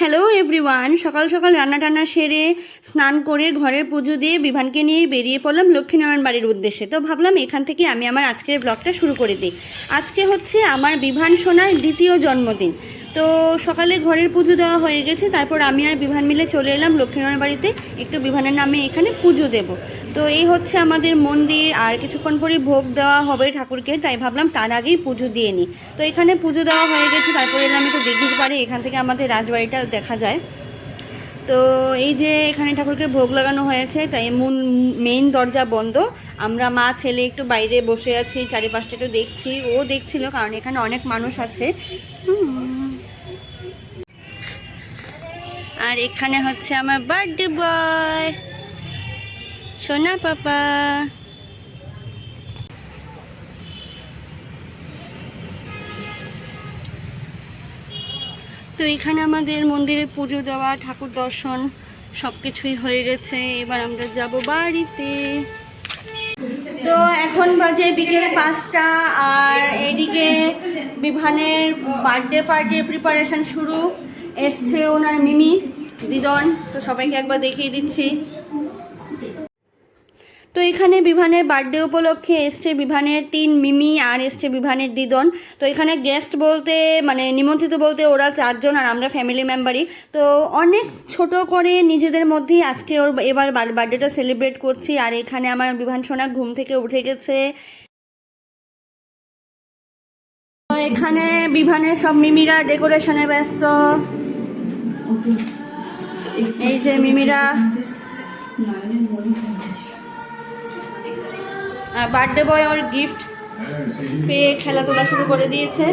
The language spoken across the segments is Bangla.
হ্যালো এভরিওয়ান সকাল সকাল রান্না টান্না সেরে স্নান করে ঘরের পুজো দিয়ে বিভানকে নিয়ে বেরিয়ে পড়লাম লক্ষ্মীনারায়ণ বাড়ির উদ্দেশ্যে। তো ভাবলাম এখান থেকে আমি আমার আজকের ব্লগটা শুরু করে দিই। আজকে হচ্ছে আমার বিভান সোনার দ্বিতীয় জন্মদিন। তো সকালে ঘরের পুজো দেওয়া হয়ে গেছে, তারপর আমি আর বিভান মিলে চলে এলাম লক্ষ্মীনারায়ণ বাড়িতে। একটু বিভানের নামে এখানে পুজো দেব। তো এই হচ্ছে আমাদের মন্দির, আর কিছুক্ষণ পরে ভোগ দেওয়া হবে ঠাকুরকে, তাই ভাবলাম তার আগেই পুজো দিয়ে নিই। তো এখানে পুজো দেওয়া হয়ে গেছে, তারপরে এলাম একটু দিঘির পাড়ে এখান থেকে আমাদের রাজবাড়িটা দেখা যায়। তো এই যে এখানে ঠাকুরকে ভোগ লাগানো হয়েছে, তাই মূল মেইন দরজা বন্ধ। আমরা মা, ছেলে একটু বাইরে বসে আছি, চারিপাশটা একটু দেখছি, ও দেখছিল, কারণ এখানে অনেক মানুষ আছে। আর এখানে হচ্ছে আমার বার্থডে বয় সোনা পাপা তো এখানে আমাদের মন্দিরে পুজো দেওয়া, ঠাকুর দর্শন সব কিছুই হয়ে গেছে। এবার আমরা যাব বাড়িতে। তো এখন বাজে বিকেল পাঁচটা, আর এইদিকে বিভানের বার্থডে পার্টির প্রিপারেশন শুরু। এসছে ওনার মিমি, দিদন। তো সবাইকে একবার দেখিয়ে দিচ্ছি। তো এখানে বিভানের বার্থডে উপলক্ষে এসছে বিভানের তিন মিমি আর এসছে বিভানের দিদন। তো এখানে গেস্ট বলতে মানে নিমন্ত্রিত বলতে ওরা চারজন আর আমরা ফ্যামিলি মেম্বারই তো অনেক ছোট করে নিজেদের মধ্যেই আজকে ওর এবার বার্থডেটা সেলিব্রেট করছি আর এখানে আমার বিভান সোনা ঘুম থেকে উঠে গেছে। এখানে বিভানের সব মিমিরা ডেকোরেশনে ব্যস্ত। এই যে মিমিরা। বার্থডে বয় ওর গিফট পেয়ে খেলাধুলা শুরু করে দিয়েছে।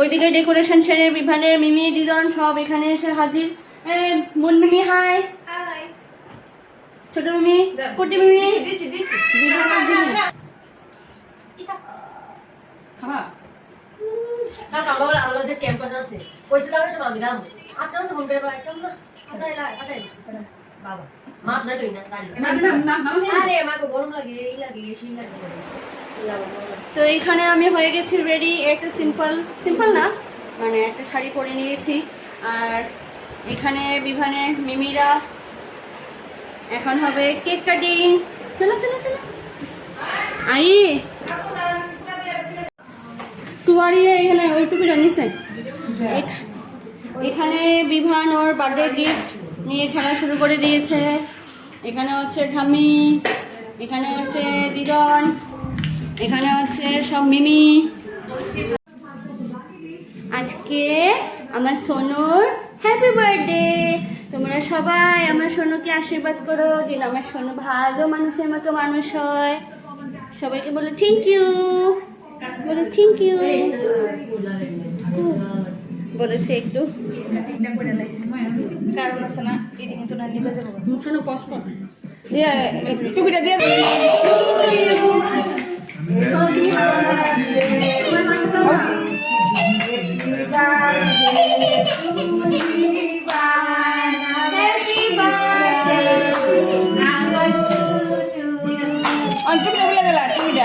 ওইদিকে ডেকোরেশন সেরে বিভানের মিমি দিদন সব এখানে এসে হাজির। মুন মিমি হাই ছোট মিমি কুটি মিমি। খাবা? না পয়সা দাও সব আমি যাব আপনারা তো ফোন করে হাজার। বাবা মাপ নাই তুই না আরে আমাকে গরম লাগে এই লাগে সেই লাগে। তো এইখানে আমি হয়ে গেছি রেডি একটা সিম্পল সিম্পল না মানে একটা শাড়ি পরে নিয়েছি। আর এখানে বিভানে মিমিরা এখন হবে কেক কাটিং চলো চলো চলো। আই টুয়ারিয়ে এখানে ওই টুপিটা নিছে এখানে বিভান ওর বার্থডে গিফট নিয়ে খেলা শুরু করে দিয়েছে। এখানে হচ্ছে ঠাম্মি, এখানে হচ্ছে দিদন, এখানে হচ্ছে সব মিমি। আজকে আমার সোনুর হ্যাপি বার্থডে তোমরা সবাই আমার সোনুকে আশীর্বাদ করো, যেন আমার সোনু ভালো মানুষের মতো মানুষ হয়। সবাইকে বলো থ্যাংক ইউ বলো থ্যাংক ইউ বলেছে একটু। কারণ আছে না এদিকে তো না নিতে যাব শোনো পজ কর দিয়ে টুপিটা দিয়ে টুপিটা বলে দিলা টুপিটা।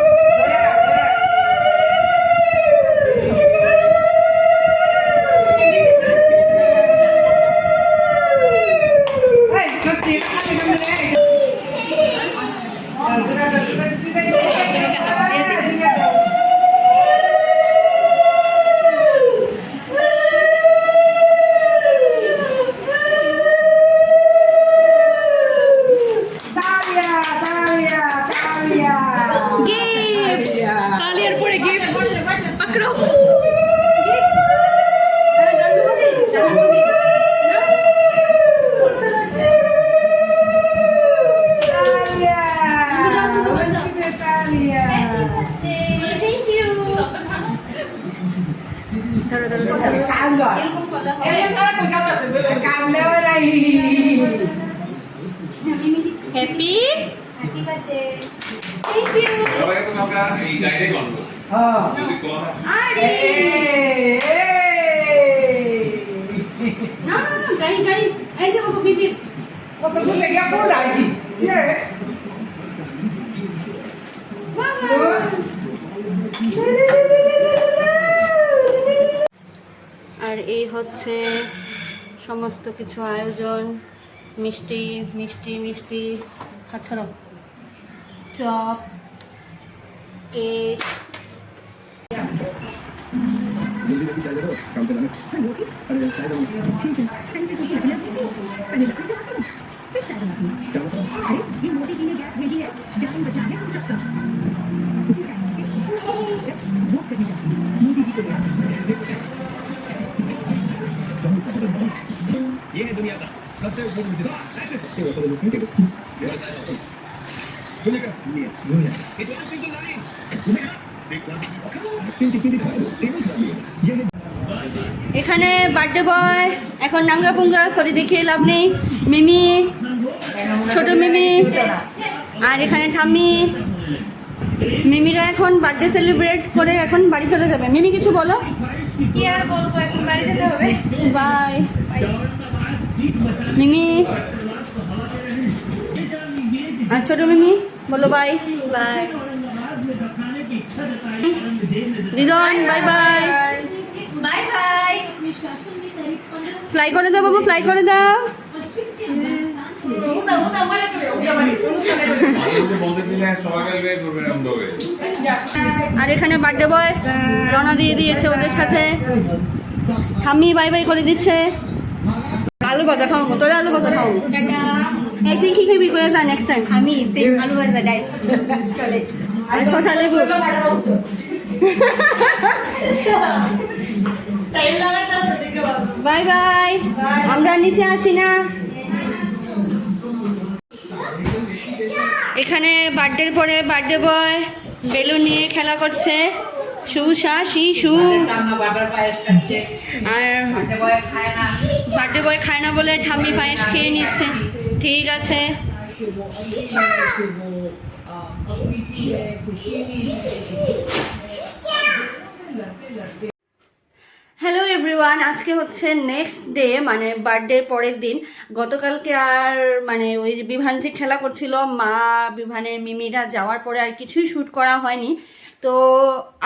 happy কত ফুল লাগিয়া ফুল আজি আর এই হচ্ছে সমস্ত কিছু আয়োজন মিষ্টি মিষ্টি মিষ্টি ছাড়ো চপ কেক जल्दी जल्दी चाय दे दो काम पे जाना अरे चाय दो ठीक है टाइम से सोचिए अपने को पहले लकड़ी से रखो फिर चाय बनाती हूँ क्या बताओ अरे ये मोदी जी ने गैस भेजी है जान बचा है हम सबका ये है दुनिया का सबसे ऊपर मुझे सबसे ऊपर जिसमें टेबल मेरा चाय दो दुनिया का दुनिया दुनिया इट्स ऑल सिंगल लाइन दुनिया देख वन कम ऑन तीन तीन दिखा दो टेबल खा लिया ये है এখানে বার্থডে বয় এখন নাঙ্গা পুঙ্গা সরি দেখিয়ে লাভ নেই মিমি ছোট মিমি আর এখানে ঠাম্মি মিমিরা এখন বার্থডে সেলিব্রেট করে এখন বাড়ি চলে যাবে মিমি কিছু বলো কি আর বলব এখন বাড়ি যেতে হবে। বাই। মিমি। আর ছোট মিমি বলো bye. Bye. দিদন bye bye. Bye bye. Fly করে দাও বাবু ফ্লাই করে দাও। আর এখানে বার্থডে বয় রওনা দিয়ে দিয়েছে ওদের সাথে। ঠাম্মি বাই বাই করে দিচ্ছে। আলু ভাজা খাও তোরা আলু ভাজা খাও এই তুই কি খাবি করে যা নেক্সট টাইম আমি সেম আলু ভাজা ডাই চলে। আর শশা লেবু। টাইম লাগাতে আছে দেখে বাবা বাই বাই আমরা নিচে আসি না। এখানে বার্থডের পরে বার্থডে বয় বেলুন নিয়ে খেলা করছে। সুশা শিশু আর বার্থডে বার্থডে বয় খায় না বলে ঠাম্মি পায়েস খেয়ে নিচ্ছে। ঠিক আছে। হ্যালো এভরিওয়ান আজকে হচ্ছে নেক্সট ডে মানে বার্থডের পরের দিন। গতকালকে আর মানে ওই যে বিভান যে খেলা করছিল, মা বিভানের মিমিরা যাওয়ার পরে আর কিছুই শ্যুট করা হয়নি। তো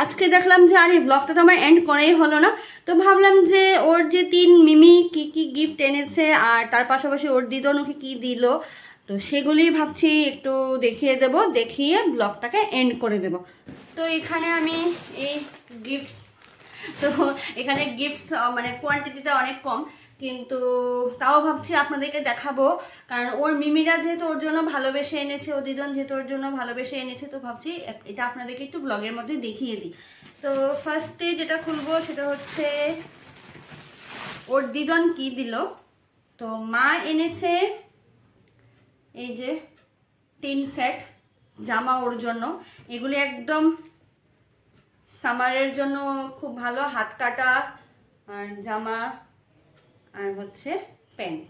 আজকে দেখলাম যে, আর এই ব্লগটা তো আমার এন্ড করেই হলো না। তো ভাবলাম যে, ওর যে তিন মিমি কি কি গিফট এনেছে, আর তার পাশাপাশি ওর দিদন ওকে কী দিল, তো সেগুলি ভাবছি একটু দেখিয়ে দেব, দেখিয়ে ব্লগটাকে এন্ড করে দেব। তো এখানে আমি এই গিফটস তো এখানে গিফটস মানে কোয়ান্টিটিটা অনেক কম। কিন্তু তাও ভাবছি আপনাদেরকে দেখাবো। কারণ ওর মিমিরা যেহেতু ওর জন্য ভালোবেসে এনেছে, ও দিদন যেহেতু ওর জন্য ভালোবেসে এনেছে, তো ভাবছি এটা আপনাদেরকে একটু ব্লগের মধ্যে দেখিয়ে দিই। তো ফার্স্টে যেটা খুলবো সেটা হচ্ছে, ওর দিদন কি দিল? তো মা এনেছে এই যে তিন সেট জামা ওর জন্য। এগুলি একদম সামারের জন্য খুব ভালো হাত কাটা, আর জামা, আর হচ্ছে প্যান্ট।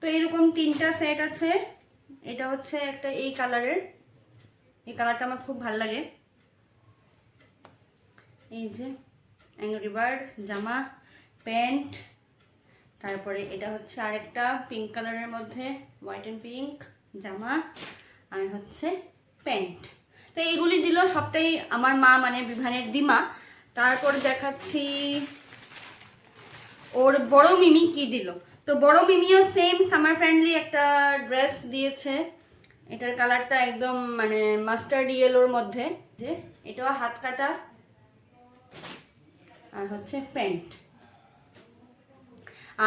তো এরকম তিনটা সেট আছে। এটা হচ্ছে একটা এই কালারের। এই কালারটা আমার খুব ভালো লাগে। এই যে অ্যাংরি বার্ড, জামা, প্যান্ট। তারপরে এটা হচ্ছে আরেকটা পিঙ্ক কালারের মধ্যে, হোয়াইট অ্যান্ড পিঙ্ক, জামা, আর হচ্ছে প্যান্ট। তো এইগুলি দিল সবটাই আমার মা মানে বিভানের দিমা। তারপর দেখাচ্ছি ওর বড় মিমি কি দিল। তো বড় মিমিও সেম সামার ফ্রেন্ডলি একটা ড্রেস দিয়েছে। এটার কালারটা একদম মানে মাস্টার্ড ইয়েলোর মধ্যে। যে এটাও হাত কাটা আর হচ্ছে প্যান্ট।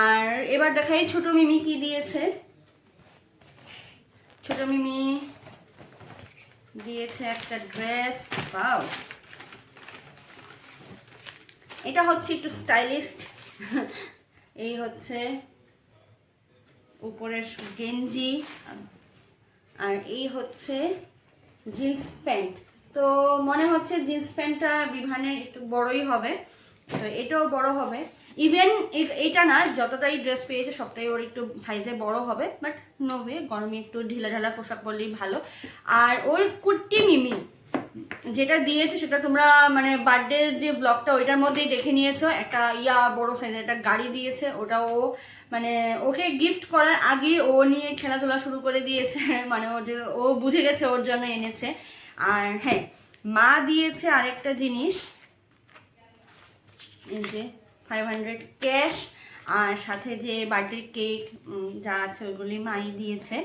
আর এবার দেখাই ছোট মিমি কি দিয়েছে। ছোট মিমি দিয়েছে একটা ড্রেস পাও এটা হচ্ছে একটু স্টাইলিস্ট। এই হচ্ছে উপরের গেঞ্জি। আর এই হচ্ছে জিন্স প্যান্ট। তো মনে হচ্ছে জিন্স প্যান্টটা বিভানের একটু বড়ই হবে। তো এটাও বড় হবে। ইভেন এটা না, যতটাই ড্রেস পেয়েছে সবটাই ওর একটু সাইজে বড় হবে বাট নোবে গরমে একটু ঢিলা ঢালা পোশাক পরলেই ভালো। আর ওর কুর্তি মিমি, যেটা দিয়েছে সেটা তোমরা মানে বার্থডে যে ব্লগটা ওইটার মধ্যেই দেখে নিয়েছো। একটা ইয়া বড় সাইজের একটা গাড়ি দিয়েছে ওটা ও মানে ওকে গিফট করার আগে ও নিয়ে খেলাধুলা শুরু করে দিয়েছে। মানে ও যে, ও বুঝে গেছে ওর জন্য এনেছে। আর হ্যাঁ মা দিয়েছে আরেকটা জিনিস। যে ফাইভ হান্ড্রেড ক্যাশ আর সাথে যে বার্থডে কেক যা আছে ওইগুলি মাই দিয়েছে।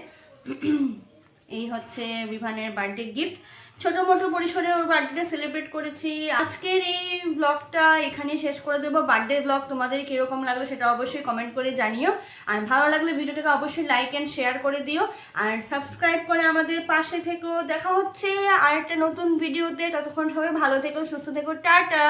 এই হচ্ছে বিভানের বার্থডে গিফট ছোটো মোটো পরিসরে ওর বার্থডে সেলিব্রেট করেছি। আজকের এই ব্লগটা এখানে শেষ করে দেবো। বার্থডে ব্লগ তোমাদের কীরকম লাগল সেটা অবশ্যই কমেন্ট করে জানিও। আর ভালো লাগলে ভিডিওটাকে অবশ্যই লাইক অ্যান্ড শেয়ার করে দিও। আর সাবস্ক্রাইব করে আমাদের পাশে থেকেও দেখা হচ্ছে আর একটা নতুন ভিডিওতে ততক্ষণ সবাই ভালো থেকো, সুস্থ থেকো। টাটা!